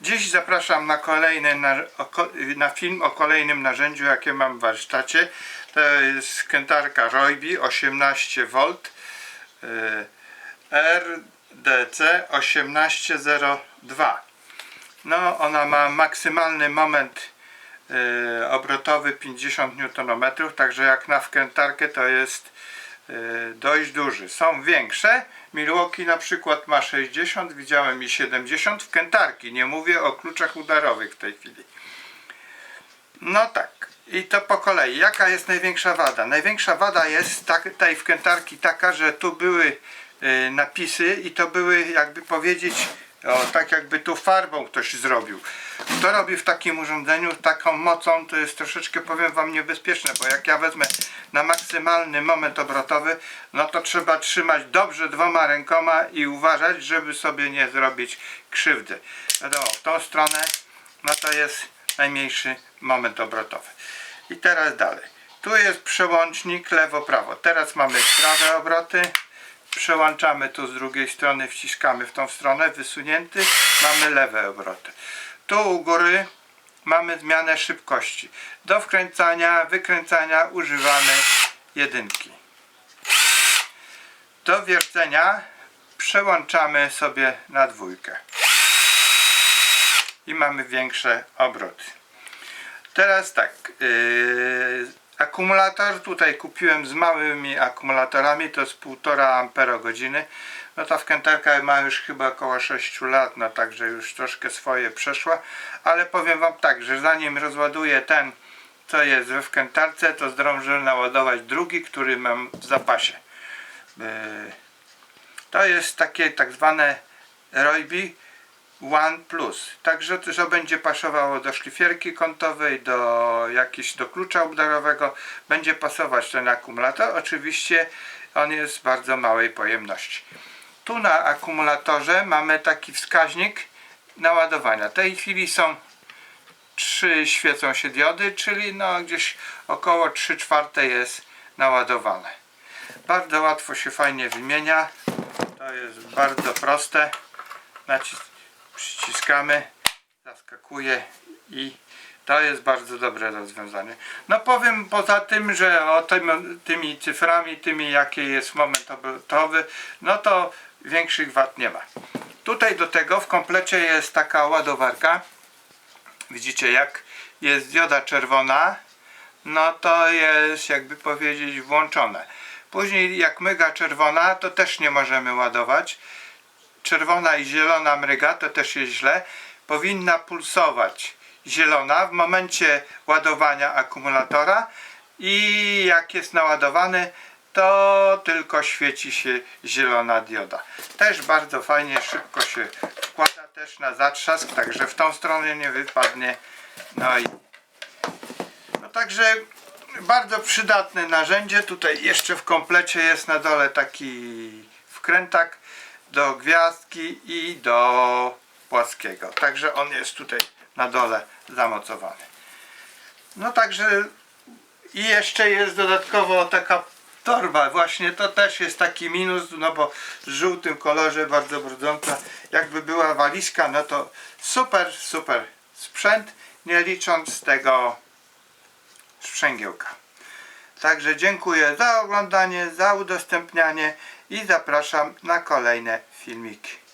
Dziś zapraszam na kolejny na, na film o kolejnym narzędziu jakie mam w warsztacie. To jest kętarka Roybi 18V y, RDC 1802. No ona ma maksymalny moment y, obrotowy 50 Nm, także jak na wkrętarkę to jest dość duży. Są większe. Milwaukee na przykład ma 60, widziałem i 70 wkrętarki. Nie mówię o kluczach udarowych w tej chwili. No tak. I to po kolei. Jaka jest największa wada? Największa wada jest tak, tej wkrętarki taka, że tu były y, napisy i to były jakby powiedzieć o, tak jakby tu farbą ktoś zrobił. Kto robi w takim urządzeniu taką mocą, to jest troszeczkę powiem wam niebezpieczne, bo jak ja wezmę na maksymalny moment obrotowy, no to trzeba trzymać dobrze dwoma rękoma i uważać, żeby sobie nie zrobić krzywdy. Wiadomo, w tą stronę no to jest najmniejszy moment obrotowy. I teraz dalej. Tu jest przełącznik lewo-prawo. Teraz mamy prawe obroty. Przełączamy tu z drugiej strony, wciskamy w tą stronę, wysunięty, mamy lewe obroty. Tu u góry mamy zmianę szybkości. Do wkręcania, wykręcania używamy jedynki. Do wiercenia przełączamy sobie na dwójkę. I mamy większe obroty. Teraz tak, yy, akumulator tutaj kupiłem z małymi akumulatorami, to jest 1,5 ampero godziny. No ta wkrętarka ma już chyba około 6 lat, no także już troszkę swoje przeszła, ale powiem wam tak, że zanim rozładuję ten, co jest we wkrętarce, to zdążę naładować drugi, który mam w zapasie. Yy, to jest takie tak zwane Roybi One Plus. Także to, będzie pasowało do szlifierki kątowej, do jakiś do klucza obdarowego. Będzie pasować ten akumulator. Oczywiście on jest bardzo małej pojemności. Tu na akumulatorze mamy taki wskaźnik naładowania. W tej chwili są trzy świecą się diody, czyli no gdzieś około 3 czwarte jest naładowane. Bardzo łatwo się fajnie wymienia. To jest bardzo proste. Nacis przyciskamy, zaskakuje i to jest bardzo dobre rozwiązanie. No powiem poza tym, że o tym, tymi cyframi, tymi jaki jest moment obrotowy, no to większych wad nie ma. Tutaj do tego w komplecie jest taka ładowarka. Widzicie jak jest dioda czerwona, no to jest jakby powiedzieć włączone. Później jak myga czerwona, to też nie możemy ładować czerwona i zielona mryga, to też jest źle, powinna pulsować zielona w momencie ładowania akumulatora i jak jest naładowany, to tylko świeci się zielona dioda. Też bardzo fajnie, szybko się wkłada też na zatrzask, także w tą stronę nie wypadnie. No i no także bardzo przydatne narzędzie. Tutaj jeszcze w komplecie jest na dole taki wkrętak do gwiazdki i do płaskiego. Także on jest tutaj na dole zamocowany. No także i jeszcze jest dodatkowo taka torba. Właśnie to też jest taki minus, no bo w żółtym kolorze bardzo brudząca. Jakby była walizka, no to super, super sprzęt, nie licząc tego sprzęgiełka. Także dziękuję za oglądanie, za udostępnianie i zapraszam na kolejne filmiki.